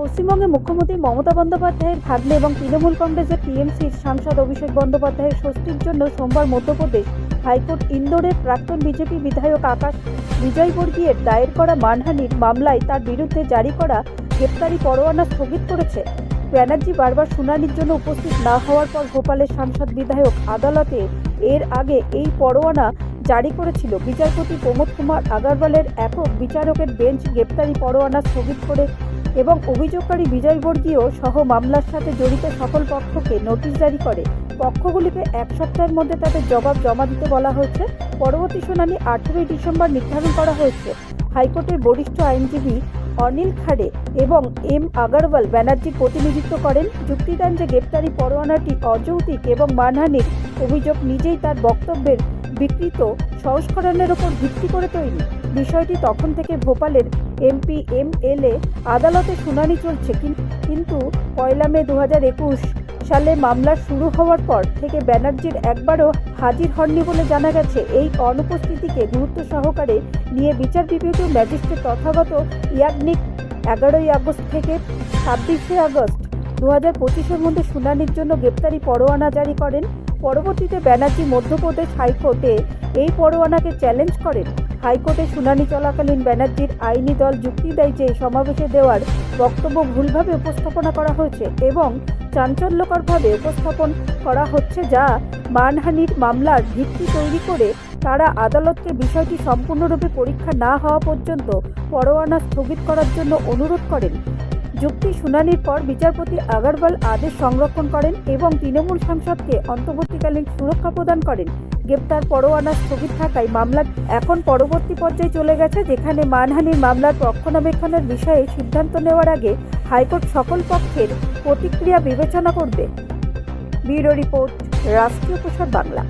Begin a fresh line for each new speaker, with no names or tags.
পশ্চিমবঙ্গে মুখ্যমন্ত্রী মমতা বন্দ্যোপাধ্যায়ের ভাগ্নে এবং তৃণমূল কংগ্রেসের টিএমসির সাংসদ অভিষেক বন্দ্যোপাধ্যায়ের স্বস্তির জন্য সোমবার মধ্যপ্রদেশ হাইকোর্ট ইন্দোরের প্রাক্তন বিজেপি বিধায়ক আকাশ বিজয়বর্গীয়ের দায়ের করা মানহানির মামলায় তার বিরুদ্ধে জারি করা গ্রেপ্তারি পরোয়ানা স্থগিত করেছে। ব্যানার্জি বারবার শুনানির জন্য উপস্থিত না হওয়ার পর ভোপালের সাংসদ বিধায়ক আদালতে এর আগে এই পরোয়ানা জারি করেছিল। বিচারপতি প্রমোদ কুমার আগারওয়ালের একক বিচারকের বেঞ্চ গ্রেপ্তারি পরোয়ানা স্থগিত করে এবং অভিযোগকারী বিজয়বর্গীয় সহ মামলার সাথে জড়িত সকল পক্ষকে নোটিশ জারি করে। পক্ষগুলিকে এক সপ্তাহের মধ্যে তাদের জবাব জমা দিতে বলা হয়েছে। পরবর্তী শুনানি আঠেরোই ডিসেম্বর নির্ধারণ করা হয়েছে। হাইকোর্টের বরিষ্ঠ আইনজীবী অনিল খাড়ে এবং এম আগারওয়াল ব্যানার্জির প্রতিনিধিত্ব করেন। যুক্তি দেন যে গ্রেপ্তারি পরোয়ানাটি অযৌক্তিক এবং মানহানির অভিযোগ নিজেই তার বক্তব্যের বিকৃত সংস্করণের ওপর ভিত্তি করে তৈরি। বিষয়টি তখন থেকে ভোপালের এমপি এমএলএ আদালতে শুনানি চলছে কিন্তু পয়লা মে দু একুশ সালে মামলা শুরু হওয়ার পর থেকে ব্যানার্জির একবারও হাজির হননি বলে জানা গেছে। এই অনুপস্থিতিকে গুরুত্ব সহকারে নিয়ে বিচার বিভাগীয় ম্যাজিস্ট্রেট তথাগত ইয়াগনিক এগারোই আগস্ট থেকে ছাব্বিশে আগস্ট দু হাজার পঁচিশের মধ্যে শুনানির জন্য গ্রেপ্তারি পরোয়ানা জারি করেন। পরবর্তীতে ব্যানার্জি মধ্যপ্রদেশ হাইকোর্টে এই পরোয়ানাকে চ্যালেঞ্জ করেন। হাইকোর্টে শুনানি চলাকালীন ব্যানার্জির আইনি দল যুক্তি দেয় যে সমাবেশে দেওয়ার বক্তব্য ভুলভাবে উপস্থাপনা করা হয়েছে এবং চাঞ্চল্যকরভাবে উপস্থাপন করা হচ্ছে যা মানহানির মামলার ভিত্তি তৈরি করে তারা আদালতকে বিষয়টি সম্পূর্ণরূপে পরীক্ষা না হওয়া পর্যন্ত পরোয়ানা স্থগিত করার জন্য অনুরোধ করেন। যুক্তি শুনানির পর বিচারপতি আগারওয়াল আদেশ সংরক্ষণ করেন এবং তৃণমূল সাংসদকে অন্তর্বর্তীকালীন সুরক্ষা প্রদান করেন। গ্রেপ্তার পরোয়ানা স্থগিত থাকায় মামলা এখন পরবর্তী পর্যায়ে চলে গেছে, যেখানে মানহানির মামলার রক্ষণাবেক্ষণের বিষয়ে সিদ্ধান্ত নেওয়ার আগে হাইকোর্ট সকল পক্ষের প্রতিক্রিয়া বিবেচনা করবে। ব্যুরো রিপোর্ট, রাষ্ট্রীয় প্রসার বাংলা।